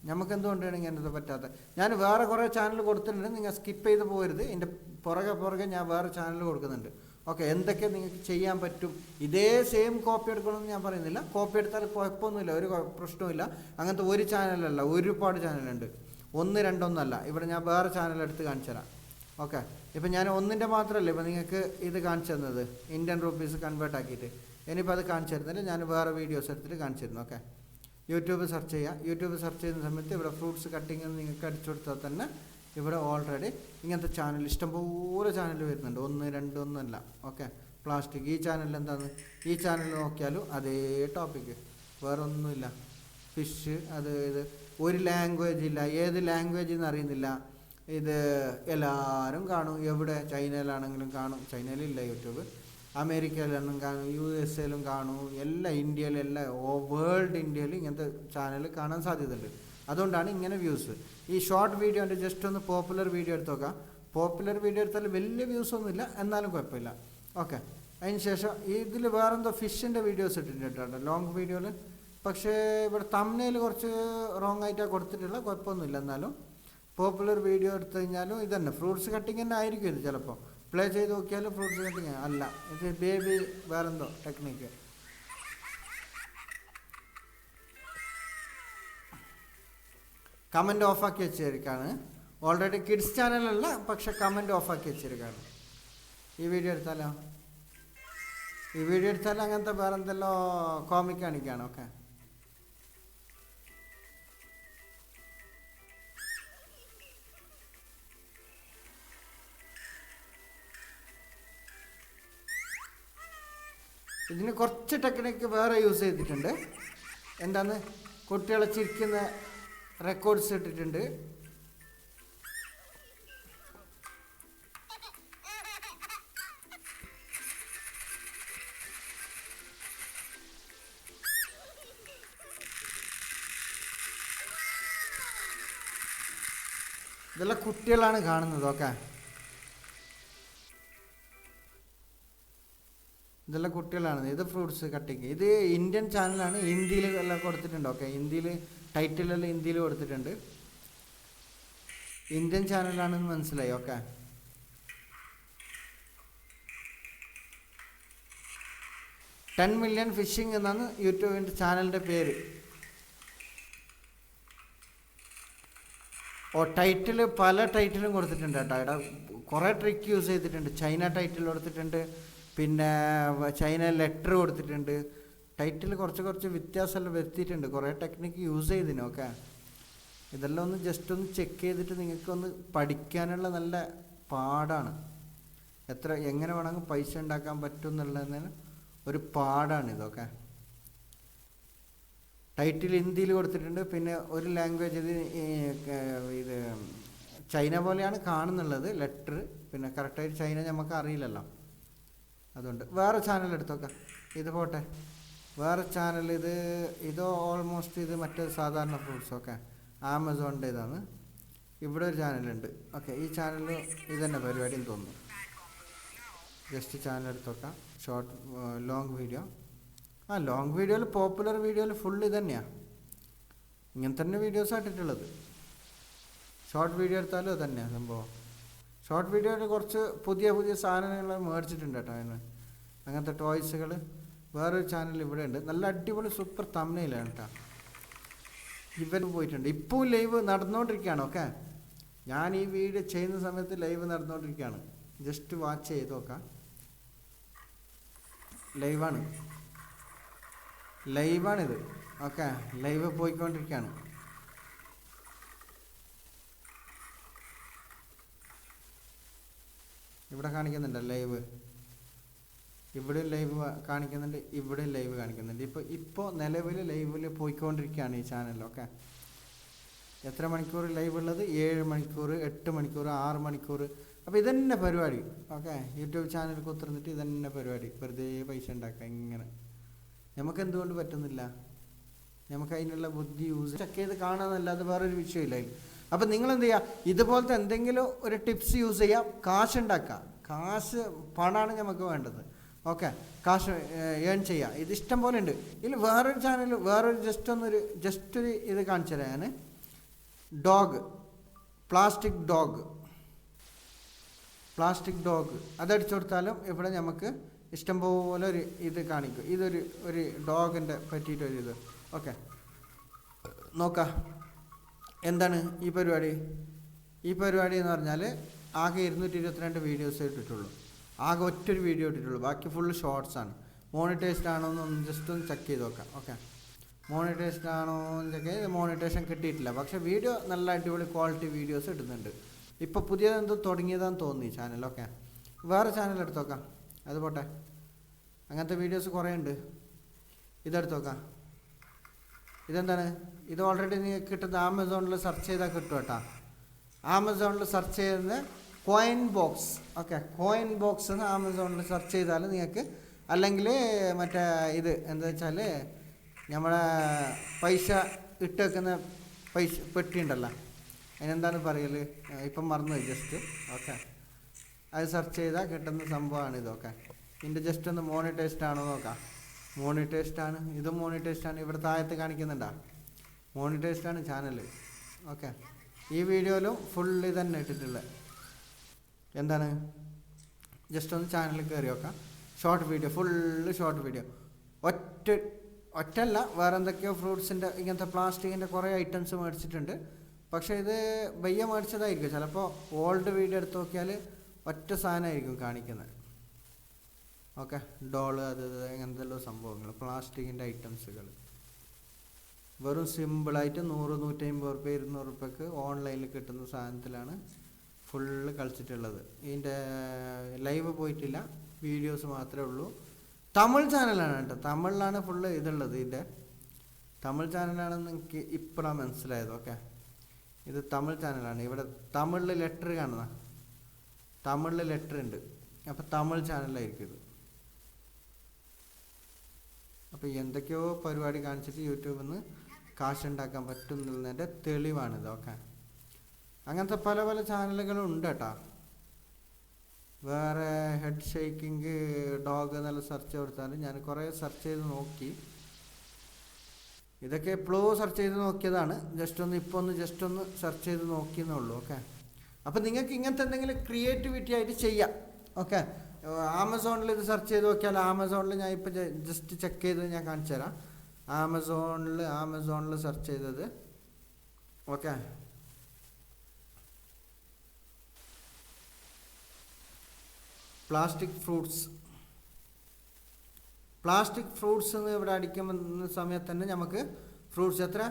[SPEAKER 1] നമുക്ക് എന്തുകൊണ്ടാണ് ഇങ്ങനത്തെ പറ്റാത്ത ഞാൻ വേറെ കുറേ ചാനൽ കൊടുത്തിട്ടുണ്ട്. നിങ്ങൾ സ്കിപ്പ് ചെയ്ത് പോകരുത് എന്റെ പുറകെ പുറകെ ഞാൻ വേറെ ചാനൽ കൊടുക്കുന്നുണ്ട്. ഓക്കെ എന്തൊക്കെ നിങ്ങൾക്ക് ചെയ്യാൻ പറ്റും? ഇതേ സെയിം കോപ്പി എടുക്കണമെന്ന് ഞാൻ പറയുന്നില്ല. കോപ്പി എടുത്താൽ കുഴപ്പമൊന്നുമില്ല. ഒരു പ്രശ്നവുമില്ല. അങ്ങനത്തെ ഒരു ചാനലല്ല ഒരുപാട് ചാനലുണ്ട് ഒന്ന് രണ്ടൊന്നല്ല. ഇവിടെ ഞാൻ വേറെ ചാനൽ എടുത്ത് കാണിച്ചു തരാം. ഓക്കെ ഇപ്പം ഞാൻ ഒന്നിന്റെ മാത്രമല്ല ഇപ്പം നിങ്ങൾക്ക് ഇത് കാണിച്ചു തന്നത്. ഇന്ത്യൻ റുപ്പീസ് കൺവേർട്ട് ആക്കിയിട്ട്. ഇനിയിപ്പോൾ അത് കാണിച്ചു തരുന്നില്ല. ഞാൻ വേറെ വീഡിയോസ് എടുത്തിട്ട് കാണിച്ചു തരുന്നു. ഓക്കെ യൂട്യൂബ് സെർച്ച് ചെയ്യുക യൂട്യൂബ് സെർച്ച് ചെയ്യുന്ന സമയത്ത് ഇവിടെ ഫ്രൂട്ട്സ് കട്ടിങ് നിങ്ങൾക്ക് അടിച്ചു കൊടുത്താൽ തന്നെ ഇവിടെ ഓൾറെഡി ഇങ്ങനത്തെ ചാനൽ ഇഷ്ടംപോലെ ചാനൽ വരുന്നുണ്ട്. ഒന്ന് രണ്ട് ഒന്നല്ല ഓക്കെ പ്ലാസ്റ്റിക് ഈ ചാനൽ എന്താണ് ഈ ചാനൽ നോക്കിയാലും അതേ ടോപ്പിക്ക് വേറെ ഒന്നുമില്ല ഫിഷ് അത് ഇത് ഒരു ലാംഗ്വേജ് ഇല്ല. ഏത് ലാംഗ്വേജ് എന്ന് അറിയുന്നില്ല. ഇത് എല്ലാവരും കാണും. എവിടെ ചൈനയിലാണെങ്കിലും കാണും. ചൈനയിലില്ല യൂട്യൂബ്. അമേരിക്കയിലും കാണും യു എസ് എയിലും കാണും എല്ലാ ഇന്ത്യയിലും എല്ലാ വേൾഡ് ഇന്ത്യയിൽ ഇങ്ങനത്തെ ചാനൽ കാണാൻ സാധ്യതയുണ്ട്. അതുകൊണ്ടാണ് ഇങ്ങനെ വ്യൂസ്. ഈ ഷോർട്ട് വീഡിയോ ഉണ്ട് ജസ്റ്റ് ഒന്ന് പോപ്പുലർ വീഡിയോ എടുത്ത് നോക്കാം. പോപ്പുലർ വീഡിയോ എടുത്താൽ വലിയ വ്യൂസ് ഒന്നുമില്ല എന്നാലും കുഴപ്പമില്ല. ഓക്കെ. അതിന് ശേഷം ഇതിൽ വേറെന്തോ ഫിഷിന്റെ വീഡിയോസ് ഇട്ടിട്ടുണ്ട് കേട്ടോ ലോങ് വീഡിയോയിൽ പക്ഷേ ഇവിടെ തമ്മിൽ കുറച്ച് റോങ് ആയിട്ടാണ് കൊടുത്തിട്ടില്ല കുഴപ്പമൊന്നുമില്ല എന്നാലും. പോപ്പുലർ വീഡിയോ എടുത്തു കഴിഞ്ഞാലും ഇതന്നെ ഫ്രൂട്ട്സ് കട്ടിങ് തന്നെ ആയിരിക്കും ഇത് ചിലപ്പോൾ. പ്ലേ ചെയ്ത് നോക്കിയാലും ഫ്രൂട്ട്സ് കട്ടിങ് അല്ല. ഇത് ബേബി വേറെന്തോ ടെക്നിക്ക് കമന്റ് ഓഫാക്കി വെച്ചിരിക്കുകയാണ് ഓൾറെഡി കിഡ്സ് ചാനലല്ല പക്ഷെ കമന്റ് ഓഫാക്കി വെച്ചിരിക്കുകയാണ് ഈ വീഡിയോ എടുത്താലോ? ഈ വീഡിയോ എടുത്താൽ അങ്ങനത്തെ വേറെ എന്തെല്ലോ കോമിക് കാണിക്കുകയാണ് ഓക്കെ ഇതിന് കുറച്ച് ടെക്നിക്ക് വേറെ യൂസ് ചെയ്തിട്ടുണ്ട്. എന്താണ് കുട്ടികളെ ചിരിക്കുന്ന റെക്കോർഡ്സ് ഇട്ടിട്ടുണ്ട്. ഇതെല്ലാം കുട്ടികളാണ് കാണുന്നത് ഓക്കെ ഇതെല്ലാം കുട്ടികളാണ്. ഇത് ഫ്രൂട്ട്സ് കട്ടിങ് ഇത് ഇന്ത്യൻ ചാനലാണ് ഹിന്ദിയിൽ എല്ലാം കൊടുത്തിട്ടുണ്ട്. ഓക്കെ ഹിന്ദിയിൽ ടൈറ്റിലെല്ലാം ഹിന്ദിയിൽ കൊടുത്തിട്ടുണ്ട്. ഇന്ത്യൻ ചാനലാണെന്ന് മനസ്സിലായി. ഓക്കെ ടെൻ മില്യൺ ഫിഷിംഗ് എന്നാണ് യൂട്യൂബിന്റെ ചാനലിന്റെ പേര്. ഓ ടൈറ്റിൽ പല ടൈറ്റിലും കൊടുത്തിട്ടുണ്ട് കേട്ടോ. ഇവിടെ കുറേ ട്രിക്ക് യൂസ് ചെയ്തിട്ടുണ്ട്. ചൈന ടൈറ്റിൽ കൊടുത്തിട്ടുണ്ട്. പിന്നെ ചൈന ലെറ്റർ കൊടുത്തിട്ടുണ്ട്. ടൈറ്റിൽ കുറച്ച് കുറച്ച് വ്യത്യാസമെല്ലാം വരുത്തിയിട്ടുണ്ട്. കുറേ ടെക്നിക്ക് യൂസ് ചെയ്തിന് ഓക്കെ ഇതെല്ലാം ഒന്ന് ജസ്റ്റ് ഒന്ന് ചെക്ക് ചെയ്തിട്ട് നിങ്ങൾക്കൊന്ന് പഠിക്കാനുള്ള നല്ല പാടാണ്. എത്ര എങ്ങനെ വേണമെങ്കിൽ പൈസ ഉണ്ടാക്കാൻ പറ്റും എന്നുള്ളതിന് ഒരു പാടാണ് ഇതൊക്കെ. ടൈറ്റിൽ ഹിന്ദിയിൽ കൊടുത്തിട്ടുണ്ട്. പിന്നെ ഒരു ലാംഗ്വേജ് ഇത് ഇത് ചൈന പോലെയാണ് കാണുന്നുള്ളത് ലെറ്റർ. പിന്നെ കറക്റ്റായിട്ട് ചൈന നമുക്ക് അറിയില്ലല്ലോ. അതുകൊണ്ട് വേറെ ചാനൽ എടുത്തോക്കാം ഇത് പോട്ടെ. വേറെ ചാനൽ ഇത് ഇത് ഓൾമോസ്റ്റ് ഇത് മറ്റേ സാധാരണ ഫ്രൂട്ട്സ് ഓക്കെ ആമസോണിന്റെ ഇതാണ്. ഇവിടെ ഒരു ചാനലുണ്ട് ഓക്കെ ഈ ചാനൽ ഇത് തന്നെ പരിപാടിയും തോന്നുന്നു. ജസ്റ്റ് ചാനൽ എടുത്തോക്കാം ഷോർട്ട് ലോങ് വീഡിയോ ആ ലോങ് വീഡിയോയിൽ പോപ്പുലർ വീഡിയോയിൽ ഫുൾ ഇത് തന്നെയാണ് ഇങ്ങനെ തന്നെ വീഡിയോസ് ആട്ടിട്ടുള്ളത് ഷോർട്ട് വീഡിയോ എടുത്താലും അത് തന്നെയാണ് സംഭവം. ഷോർട്ട് വീഡിയോയിൽ കുറച്ച് പുതിയ പുതിയ സാധനങ്ങൾ മേടിച്ചിട്ടുണ്ട് കേട്ടോ അതിന്. അങ്ങനത്തെ ടോയ്സുകൾ വേറൊരു ചാനൽ ഇവിടെ ഉണ്ട്. നല്ല അടിപൊളി സൂപ്പർ തമ്മനയിലാണ് കേട്ടോ. ഇവർ പോയിട്ടുണ്ട്. ഇപ്പോൾ ലൈവ് നടന്നുകൊണ്ടിരിക്കുകയാണ് ഓക്കെ ഞാൻ ഈ വീഡിയോ ചെയ്യുന്ന സമയത്ത് ലൈവ് നടന്നുകൊണ്ടിരിക്കുകയാണ് ജസ്റ്റ് വാച്ച് ചെയ്ത് നോക്കാം. ലൈവാണ് ലൈവാണിത് ഓക്കെ ലൈവ് പോയിക്കൊണ്ടിരിക്കുകയാണ്. ഇവിടെ കാണിക്കുന്നുണ്ട് ലൈവ് ഇവിടെ ലൈവ് കാണിക്കുന്നുണ്ട് ഇവിടെ ലൈവ് കാണിക്കുന്നുണ്ട്. ഇപ്പോൾ ഇപ്പോൾ നിലവിൽ ലൈവിൽ പോയിക്കൊണ്ടിരിക്കുകയാണ് ഈ ചാനൽ ഓക്കെ എത്ര മണിക്കൂർ ലൈവ് ഉള്ളത്? ഏഴ് മണിക്കൂർ എട്ട് മണിക്കൂർ ആറ് മണിക്കൂർ അപ്പോൾ ഇതന്നെ പരിപാടി. ഓക്കെ? യൂട്യൂബ് ചാനൽ കുത്തിർന്നിട്ട് ഇതന്നെ പരിപാടി. വെറുതെ പൈസ ഉണ്ടാക്കുക ഇങ്ങനെ. നമുക്ക് എന്തുകൊണ്ട് പറ്റുന്നില്ല? നമുക്ക് അതിനുള്ള ബുദ്ധി യൂസ് ചെക്ക് ചെയ്ത് കാണാമെന്നല്ലാതെ വേറൊരു വിഷയമില്ല. അപ്പം നിങ്ങൾ എന്ത് ചെയ്യുക ഇതുപോലത്തെ എന്തെങ്കിലും ഒരു ടിപ്സ് യൂസ് ചെയ്യാം കാശ് കാശ് പണമാണ് നമുക്ക് വേണ്ടത്. ഓക്കെ കാശ് ഏൺ ചെയ്യാം. ഇത് ഇഷ്ടം പോലെ ഉണ്ട് ഇതിൽ വേറൊരു ചാനൽ വേറൊരു ജസ്റ്റ് ഒന്നൊരു ജസ്റ്റ് ഒരു ഇത് കാണിച്ചു തരാം ഞാൻ dog. Plastic dog. Plastic dog. അതടിച്ചു കൊടുത്താലും ഇവിടെ നമുക്ക് ഇഷ്ടം പോലെ ഒരു ഇത് കാണിക്കും. ഇതൊരു ഒരു ഡോഗിന്റെ പറ്റിയിട്ടൊരു ഇത് ഓക്കെ. നോക്കാം. എന്താണ് ഈ പരിപാടി? ഈ പരിപാടി എന്ന് പറഞ്ഞാൽ ആകെ ഇരുന്നൂറ്റി ഇരുപത്തിരണ്ട് വീഡിയോസ് ഇട്ടിട്ടുള്ളൂ. ആകെ ഒറ്റൊരു വീഡിയോ ഇട്ടിട്ടുള്ളൂ. ബാക്കി ഫുള്ള് ഷോർട്സ് ആണ്. മോണിറ്റൈസ്ഡ് ആണോ എന്ന് ജസ്റ്റ് ഒന്ന് ചെക്ക് ചെയ്ത് നോക്കാം. ഓക്കെ മോണിറ്റൈസ്ഡ് ആണോ എന്ന് ചെക്ക് ചെയ്ത് മോണിറ്റേഷൻ കിട്ടിയിട്ടില്ല. പക്ഷേ വീഡിയോ നല്ല അടിപൊളി ക്വാളിറ്റി വീഡിയോസ് ഇടുന്നുണ്ട്. ഇപ്പോൾ പുതിയതെന്തോ തുടങ്ങിയതാന്ന് തോന്നി ചാനൽ ഓക്കെ വേറെ ചാനൽ എടുത്ത് നോക്കാം. അത് പോട്ടെ. അങ്ങനത്തെ വീഡിയോസ് കുറേ ഉണ്ട് ഇതെടുത്ത് നോക്കാം. ഇതെന്താണ്? ഇത് ഓൾറെഡി നിങ്ങൾക്ക് കിട്ടുന്ന ആമസോണിൽ സെർച്ച് ചെയ്താൽ കിട്ടും കേട്ടോ. ആമസോണിൽ സെർച്ച് ചെയ്യുന്ന coin box okay coin box എന്ന് ആമസോണിൽ സെർച്ച് ചെയ്താൽ നിങ്ങൾക്ക് അല്ലെങ്കിൽ മറ്റേ ഇത് എന്താ വെച്ചാൽ നമ്മളെ പൈസ ഇട്ട് വെക്കുന്ന പൈസ പെട്ടി ഉണ്ടല്ലോ. അതിനെന്താണ് പറയൽ ഇപ്പം മറന്നുപോയി ജസ്റ്റ് ഓക്കെ അത് സെർച്ച് ചെയ്താൽ കിട്ടുന്ന സംഭവമാണ് ഇതൊക്കെ ഇതിന്റെ ജസ്റ്റ് ഒന്ന് മോണിറ്റൈസ്ഡ് ആണോ നോക്കാം. മോണിറ്റൈസ്ഡ് ആണ്. ഇത് മോണിറ്റൈസ്ഡ് ആണ്. ഇവിടെ താഴത്ത് കാണിക്കുന്നുണ്ടാ? മോണിറ്റൈസ്ഡ് ആണ് ചാനൽ ഓക്കെ. ഈ വീഡിയോയിലും ഫുൾ ഇതന്നെ തന്നെ ഇട്ടിട്ടുള്ളത് എന്താണ്? ജസ്റ്റ് ഒന്ന് ചാനലിൽ കയറി നോക്കാം. Short video full short video ഒറ്റ ഒറ്റല്ല വേറെ എന്തൊക്കെയോ ഫ്രൂട്ട്സിന്റെ ഇങ്ങനത്തെ പ്ലാസ്റ്റിക്കിന്റെ കുറേ ഐറ്റംസ് മേടിച്ചിട്ടുണ്ട്. പക്ഷേ ഇത് ബയ്യ മേടിച്ചതായിരിക്കും. ചിലപ്പോൾ ഓൾഡ് വീഡിയോ എടുത്ത് നോക്കിയാൽ ഒറ്റ സാധനമായിരിക്കും കാണിക്കുന്നത്. ഓക്കെ. ഡോൾ അത് അങ്ങനത്തെ സംഭവങ്ങൾ പ്ലാസ്റ്റിക്കിന്റെ ഐറ്റംസുകൾ വെറും സിമ്പിളായിട്ട് നൂറ് നൂറ്റമ്പത് റുപ്യ ഇരുന്നൂറ് റുപ്യക്ക് ഓൺലൈനിൽ കിട്ടുന്ന സാധനത്തിലാണ് ഫുള്ള് കളിച്ചിട്ടുള്ളത്. ഇതിന്റെ ലൈവ് പോയിട്ടില്ല വീഡിയോസ് മാത്രമേ ഉള്ളൂ. തമിഴ് ചാനലാണ് കേട്ടോ. തമിഴിലാണ് ഫുള്ള് ഇതുള്ളത് ഇതിന്റെ. തമിഴ് ചാനലാണെന്ന് എനിക്ക് ഇപ്പോഴാണ് മനസ്സിലായത്. ഓക്കെ. ഇത് തമിഴ് ചാനലാണ്. ഇവിടെ തമിഴിൽ ലെറ്റർ കാണുന്ന തമിഴിൽ ലെറ്റർ ഉണ്ട്. അപ്പോൾ തമിഴ് ചാനലായിരിക്കും ഇത്. അപ്പോൾ എന്തൊക്കെയോ പരിപാടി കാണിച്ചിട്ട് യൂട്യൂബിൽ നിന്ന് കാശുണ്ടാക്കാൻ പറ്റുന്നതിന്റെ തെളിവാണ് ഇതൊക്കെ അങ്ങനത്തെ പല പല ചാനലുകളും ഉണ്ട് കേട്ടോ. വേറെ ഹെഡ് ഷേക്കിംഗ് ഡോഗ് എന്നെല്ലാം സെർച്ച് കൊടുത്താൽ ഞാൻ കുറേ സെർച്ച് ചെയ്ത് നോക്കി. ഇതൊക്കെ എപ്പോഴോ സെർച്ച് ചെയ്ത് നോക്കിയതാണ്. ജസ്റ്റ് ഒന്ന് ഇപ്പോൾ ഒന്ന് ജസ്റ്റ് ഒന്ന് സെർച്ച് ചെയ്ത് നോക്കിയെന്നേ ഉള്ളൂ ഓക്കെ. അപ്പോൾ നിങ്ങൾക്ക് ഇങ്ങനത്തെ എന്തെങ്കിലും ക്രിയേറ്റിവിറ്റി ആയിട്ട് ചെയ്യാം ഓക്കെ. ആമസോണിൽ ഇത് സെർച്ച് ചെയ്ത് നോക്കിയാൽ ആമസോണിൽ ഞാൻ ഇപ്പോൾ ജസ്റ്റ് ചെക്ക് ചെയ്ത് ഞാൻ കാണിച്ചു തരാം. ആമസോണിൽ ആമസോണിൽ സെർച്ച് ചെയ്തത്. Okay plastic fruits plastic fruits എന്ന് ഇവിടെ അടിക്കുന്ന സമയത്ത് തന്നെ നമുക്ക് ഫ്രൂട്ട്സ് എത്ര?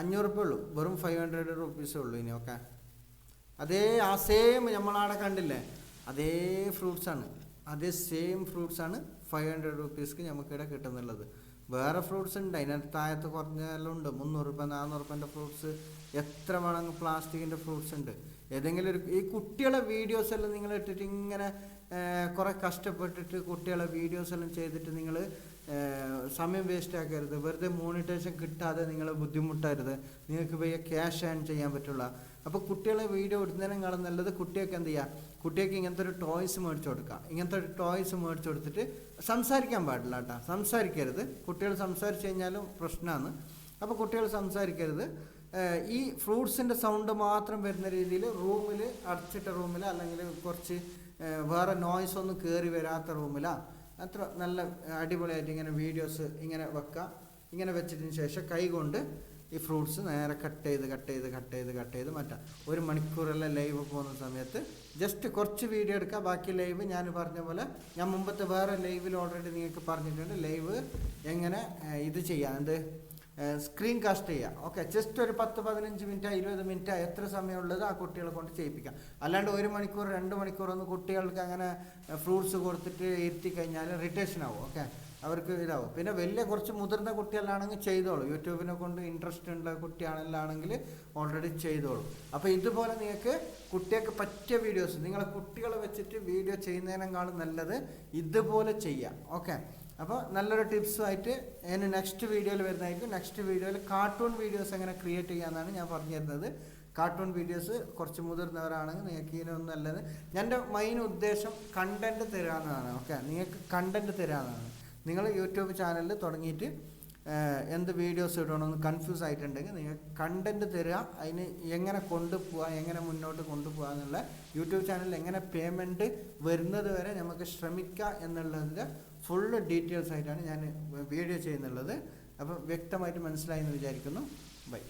[SPEAKER 1] അഞ്ഞൂറ് റുപ്യ ഉള്ളൂ. വെറും ഫൈവ് ഹൺഡ്രഡ് റുപ്പീസേ ഉള്ളൂ ഇനി. ഓക്കെ അതേ ആ സെയിം നമ്മളവിടെ കണ്ടില്ലേ? അതേ ഫ്രൂട്ട്സാണ് അതേ സെയിം ഫ്രൂട്ട്സാണ് ഫൈവ് ഹൺഡ്രഡ് റുപ്പീസ്ക്ക് നമുക്കിവിടെ കിട്ടുന്നുള്ളത്. വേറെ ഫ്രൂട്ട്സ് ഉണ്ട്. അതിനകത്ത് താഴത്ത് കുറഞ്ഞെല്ലാം ഉണ്ട്. മുന്നൂറ് രൂപ നാനൂറ് രൂപന്റെ ഫ്രൂട്ട്സ് എത്ര വേണമെങ്കിൽ പ്ലാസ്റ്റിക്കിന്റെ ഫ്രൂട്ട്സ് ഉണ്ട്. ഏതെങ്കിലും ഒരു ഈ കുട്ടികളെ വീഡിയോസ് എല്ലാം നിങ്ങൾ ഇട്ടിട്ട് ഇങ്ങനെ കുറേ കഷ്ടപ്പെട്ടിട്ട് കുട്ടികളെ വീഡിയോസ് എല്ലാം ചെയ്തിട്ട് നിങ്ങൾ സമയം വേസ്റ്റ് ആക്കരുത്. വെറുതെ മോണിറ്റേഷൻ കിട്ടാതെ നിങ്ങൾ ബുദ്ധിമുട്ടരുത്. നിങ്ങൾക്ക് വയ്യ ക്യാഷ് ഏൺ ചെയ്യാൻ പറ്റുള്ള. അപ്പോൾ കുട്ടികളെ വീഡിയോ ഇടുന്നതിനേക്കാളും നല്ലത് കുട്ടികൾക്ക് എന്ത് ചെയ്യുക കുട്ടികൾക്ക് ഇങ്ങനത്തെ ഒരു ടോയ്സ് മേടിച്ചു കൊടുക്കുക ഇങ്ങനത്തെ ഒരു ടോയ്സ് മേടിച്ചു കൊടുത്തിട്ട് സംസാരിക്കാൻ പാടില്ല കേട്ടോ. സംസാരിക്കരുത്. കുട്ടികൾ സംസാരിച്ചു കഴിഞ്ഞാലും പ്രശ്നമാണ് അപ്പോൾ കുട്ടികൾ സംസാരിക്കരുത്. ഈ ഫ്രൂട്ട്സിന്റെ സൗണ്ട് മാത്രം വരുന്ന രീതിയിൽ റൂമിൽ അടച്ചിട്ട റൂമിൽ അല്ലെങ്കിൽ കുറച്ച് വേറെ നോയ്സ് ഒന്നും കയറി വരാത്ത റൂമിലാ അത്ര നല്ല അടിപൊളിയായിട്ട് ഇങ്ങനെ വീഡിയോസ് ഇങ്ങനെ വെക്കുക ഇങ്ങനെ വെച്ചതിന് ശേഷം കൈ കൊണ്ട് ഈ ഫ്രൂട്ട്സ് നേരെ കട്ട് ചെയ്ത് കട്ട് ചെയ്ത് കട്ട് ചെയ്ത് കട്ട് ചെയ്ത് മാറ്റാം. ഒരു മണിക്കൂറെല്ലാം ലൈവ് പോകുന്ന സമയത്ത്. ജസ്റ്റ് കുറച്ച് വീഡിയോ എടുക്കുക ബാക്കി ലൈവ് ഞാൻ പറഞ്ഞ പോലെ ഞാൻ മുമ്പത്തെ വേറെ ലൈവിൽ ഓൾറെഡി നിങ്ങൾക്ക് പറഞ്ഞിട്ടുണ്ട്. ലൈവ് എങ്ങനെ ഇത് ചെയ്യാം. എന്ത്? സ്ക്രീൻ കാസ്റ്റ് ചെയ്യുക ഓക്കെ ജസ്റ്റ് ഒരു പത്ത് പതിനഞ്ച് മിനിറ്റ് ഇരുപത് മിനിറ്റ് എത്ര സമയമുള്ളത് ആ കുട്ടികളെ കൊണ്ട് ചെയ്യിപ്പിക്കാം. അല്ലാണ്ട് ഒരു മണിക്കൂർ രണ്ട് മണിക്കൂർ ഒന്ന് കുട്ടികൾക്ക് അങ്ങനെ ഫ്രൂട്ട്സ് കൊടുത്തിട്ട് ഇരുത്തി കഴിഞ്ഞാൽ റിട്ടേഷൻ ആവും. ഓക്കെ അവർക്ക് ഇതാവും. പിന്നെ വലിയ കുറച്ച് മുതിർന്ന കുട്ടികളാണെങ്കിൽ ചെയ്തോളൂ. യൂട്യൂബിനെ കൊണ്ട് ഇൻട്രസ്റ്റ് ഉള്ള കുട്ടിയാണെല്ലാണെങ്കിൽ ഓൾറെഡി ചെയ്തോളൂ. അപ്പോൾ ഇതുപോലെ നിങ്ങൾക്ക് കുട്ടികൾക്ക് പറ്റിയ വീഡിയോസ് നിങ്ങളെ കുട്ടികളെ വെച്ചിട്ട് വീഡിയോ ചെയ്യുന്നതിനേക്കാളും നല്ലത് ഇതുപോലെ ചെയ്യാം. ഓക്കെ അപ്പോൾ നല്ലൊരു ടിപ്സുമായിട്ട് ഞാൻ നെക്സ്റ്റ് വീഡിയോയിൽ വരുന്നതായിരിക്കും. നെക്സ്റ്റ് വീഡിയോയിൽ കാർട്ടൂൺ വീഡിയോസ് എങ്ങനെ ക്രിയേറ്റ് ചെയ്യാമെന്നാണ് ഞാൻ പറഞ്ഞു തരുന്നത്. കാർട്ടൂൺ വീഡിയോസ് കുറച്ച് മുതിർന്നവരാണെങ്കിൽ നിങ്ങൾക്ക് ഇതിനൊന്നും നല്ലത്. എന്റെ മെയിൻ ഉദ്ദേശം കണ്ടന്റ് തരാമെന്നതാണ് ഓക്കെ നിങ്ങൾക്ക് കണ്ടന്റ് തരാമെന്നാണ് നിങ്ങൾ യൂട്യൂബ് ചാനലിൽ തുടങ്ങിയിട്ട് എന്ത് വീഡിയോസ് ഇടണമെന്ന് കൺഫ്യൂസ് ആയിട്ടുണ്ടെങ്കിൽ നിങ്ങൾ കണ്ടന്റ് തരിക അതിന് എങ്ങനെ കൊണ്ടുപോകാം എങ്ങനെ മുന്നോട്ട് കൊണ്ടുപോകാം എന്നുള്ള യൂട്യൂബ് ചാനലിൽ എങ്ങനെ പേയ്മെന്റ് വരുന്നത് വരെ നമുക്ക് ശ്രമിക്കാം എന്നുള്ളതിന്റെ ഫുള്ള് ഡീറ്റെയിൽസ് ആയിട്ടാണ് ഞാൻ വീഡിയോ ചെയ്യുന്നുള്ളത്. അപ്പം വ്യക്തമായിട്ട് മനസ്സിലായി എന്ന് വിചാരിക്കുന്നു. ബൈ